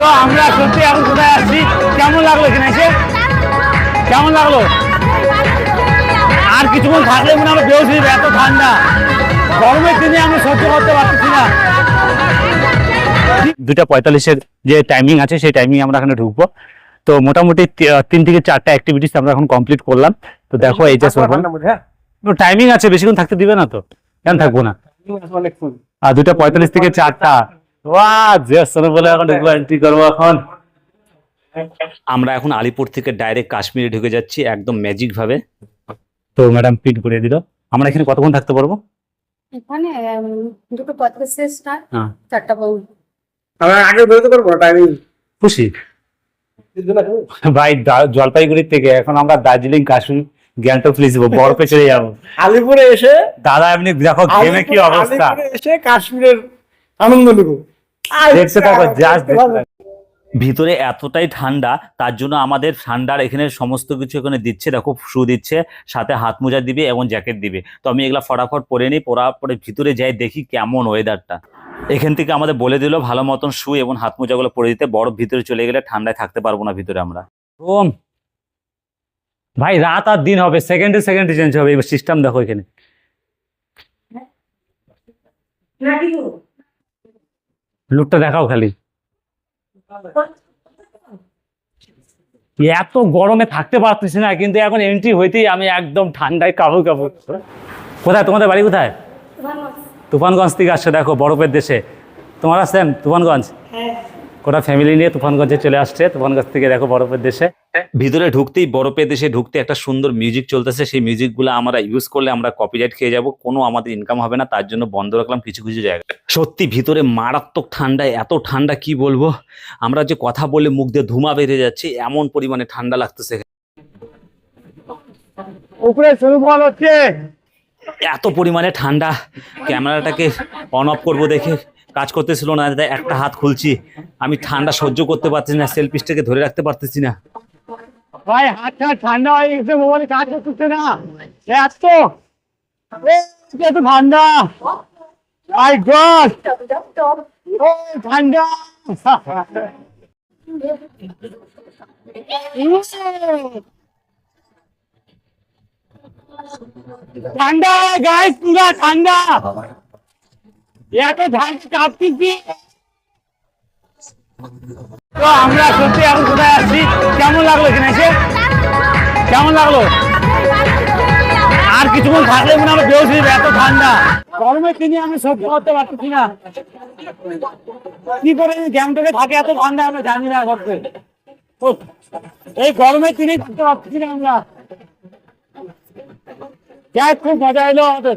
তো আমরা সত্যি এখন কোথায় আসছি কেমন লাগল এখানে এসে? কেমন লাগল? আর কিছুক্ষণ থাকলে মনে হলো বেউস হয়ে এত ঠান্ডা। গরমের দিনে আমরা সহ্য করতে পারতেছি না। দুটা পঁয়তাল্লিশের যে টাইমিং আছে সেই টাইমিং আমরা এখানে ঢুকবো। তো মোটামুটি তিন থেকে চারটা অ্যাক্টিভিটিস আমরা এখন কমপ্লিট করলাম। তো দেখো এই যে টাইমিং আছে বেশিক্ষণ থাকতে দিবে না তো? কেন থাকব না? আর দুটা পঁয়তাল্লিশ থেকে চারটা। বলে এখন এন্ট্রি করব এখন। আমরা এখন আলিপুর থেকে ডাইরেক্ট কাশ্মীরে ঢুকে যাচ্ছি একদম ম্যাজিক ভাবে। তো ম্যাডাম পিন করে দিল। আমরা এখানে কতক্ষণ থাকতে পারব? এখানে দুটো হ্যাঁ। চারটা পৌন। আমরা আগে বেরোতে পারব টাইমিং খুশি? ভাই জলপাইগুড়ির থেকে এখন আমরা দার্জিলিং কাশ্মীর গ্যাংটক প্লিজ বরফে চলে যাব। আলিপুরে এসে দাদা এমনি দেখো ঘেমে কি অবস্থা? এসে কাশ্মীরের আনন্দ নেব দেখতে থাকো জাস্ট ভিতরে এতটাই ঠান্ডা তার জন্য আমাদের ঠান্ডার এখানে সমস্ত কিছু এখানে দিচ্ছে দেখো শু দিচ্ছে সাথে হাত মোজা দিবে এবং জ্যাকেট দিবে। তো আমি এগুলা ফটাফট পরে নিই পরার পরে ভিতরে যাই দেখি কেমন ওয়েদারটা এখান থেকে আমাদের বলে দিল ভালো মতন শু এবং হাত মোজাগুলো পরে দিতে বরফ ভিতরে চলে গেলে ঠান্ডায় থাকতে পারব না ভিতরে আমরা। ওম ভাই রাত আর দিন হবে সেকেন্ডে সেকেন্ডে চেঞ্জ হবে এবার সিস্টেম দেখো এখানে। লুকটা দেখাও খালি। এত গরমে থাকতে পারতেছি না কিন্তু এখন এন্ট্রি হইতেই আমি একদম ঠান্ডায় কাবু কাবু কোথায়? তোমাদের বাড়ি কোথায়? তুফানগঞ্জ। থেকে আসছে দেখো বরফের দেশে। তোমার আসছেন তুফানগঞ্জ? গোটা ফ্যামিলি নিয়ে তুফানগঞ্জে চলে আসছে। তুফানগঞ্জ থেকে দেখো বরফের দেশে। ভিতরে ঢুকতেই বরফের দেশে ঢুকতে একটা সুন্দর মিউজিক চলতেছে। সেই মিউজিকগুলো আমরা ইউজ করলে আমরা কপিরাইট খেয়ে যাব। কোনো আমাদের ইনকাম হবে না তার জন্য বন্ধ রাখলাম কিছু কিছু জায়গা সত্যি ভিতরে মারাত্মক ঠান্ডায় এত ঠান্ডা কি বলব? আমরা যে কথা বলে মুখ দিয়ে ধুমা বেরিয়ে যাচ্ছে এমন পরিমাণে ঠান্ডা লাগতেছে। উপরে হচ্ছে। এত পরিমাণে ঠান্ডা। ক্যামেরাটাকে অন অফ করব দেখে। কাজ করতেছিল না তাই একটা হাত খুলছি। আমি ঠান্ডা সহ্য করতে পারতেছি না সেলফিসটাকে ধরে রাখতে পারতেছি না। ভাই হাতটা ঠান্ডা হয়ে গেছে, মোবাইলে কাজ করতেছে না। এত। এত ঠান্ডা? মাই গড ও, ঠান্ডা। ঠান্ডা গাইস পুরা ঠান্ডা। আমরা সত্যি এখন কোথায় আসছি কেমন লাগল এখানে কেমন লাগল? আর কিছুক্ষণ থাকলে মনে বেউস হয়ে এত ঠান্ডা। গরমের দিনে আমি সহ্য করতে পারতেছি না। কি করে গ্যাংটকে থাকে এত ঠান্ডা, আমরা জানি না করতে এই গরমে দিনে থাকতে পারতেছি না আমরা। খুব মজা এলো আমাদের।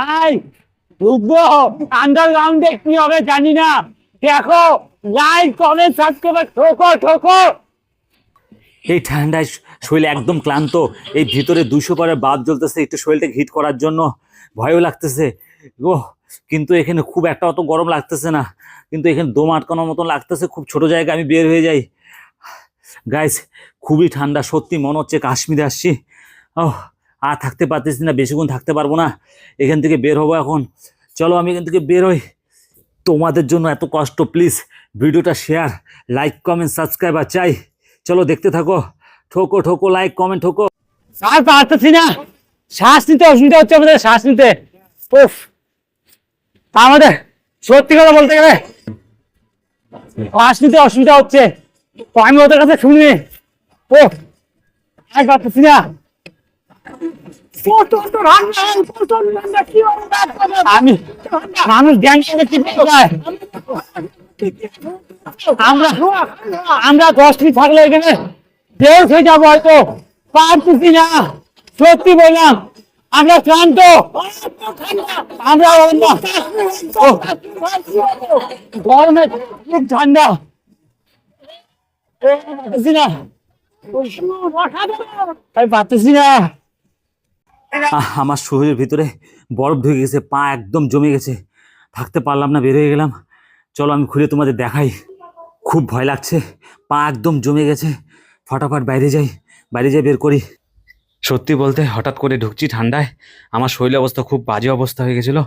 ভাই ঢুকবো আন্ডারগ্রাউন্ডে কি হবে জানি না। দেখো লাইক কমেন্ট সাবস্ক্রাইব ঠোকো ঠোকো। এই ঠান্ডায় শরীর একদম ক্লান্ত। এই ভিতরে দুশো পারের বাদ জ্বলতেছে একটু শরীরটাকে হিট করার জন্য। ভয়ও লাগতেছে। ও কিন্তু এখানে খুব একটা অত গরম লাগতেছে না। কিন্তু এখানে দম আটকানোর মতন লাগতেছে। খুব ছোট জায়গায় আমি বের হয়ে যাই। গাইস খুবই ঠান্ডা। সত্যি মনে হচ্ছে কাশ্মীরে আসছি। ও আর থাকতে পারতেছি না, বেশিক্ষণ থাকতে পারব না। এখান থেকে বের হব এখন। চলো আমি এখান থেকে বের হই। তোমাদের জন্য এত কষ্ট প্লিজ ভিডিওটা শেয়ার লাইক কমেন্ট সাবস্ক্রাইব আর চাই। চলো দেখতে থাকো। ঠোকো ঠোকো লাইক কমেন্ট ঠোকো। আর পারতেছি না। শ্বাস নিতে, অসুবিধা হচ্ছে আমাদের, শ্বাস নিতে। উফ। তা আমাদের, সত্যি কথা বলতে গেলে, শ্বাস নিতে অসুবিধা হচ্ছে। আমি ওদের কাছে শুনি। ও আর পারতেছি না। আমি মানুষ জ্ঞান করে কি যায় আমরা আমরা দশ মিনিট থাকলে এখানে বের হয়ে যাব হয়তো। পারতেছি না। সত্যি বললাম, আমরা ক্লান্ত। আমরা গরমে খুব ঠান্ডা। পারতেছি না আমি পারতেছি না আহ, আমার শরীরের ভিতরে বরফ ঢুকে গেছে, পা একদম জমে গেছে। থাকতে পারলাম না, বের হয়ে গেলাম। চলো, আমি খুলে তোমাদের দেখাই। খুব ভয় লাগছে, পা একদম জমে গেছে। ফটাফট বাইরে যাই বাইরে যাই, বের করি। সত্যি বলতে, হঠাৎ করে ঢুকছি ঠান্ডায়। আমার শরীর অবস্থা খুব বাজে অবস্থা হয়ে গেছিল।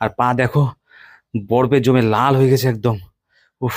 আর পা দেখো, বরফে জমে লাল হয়ে গেছে একদম। উফ।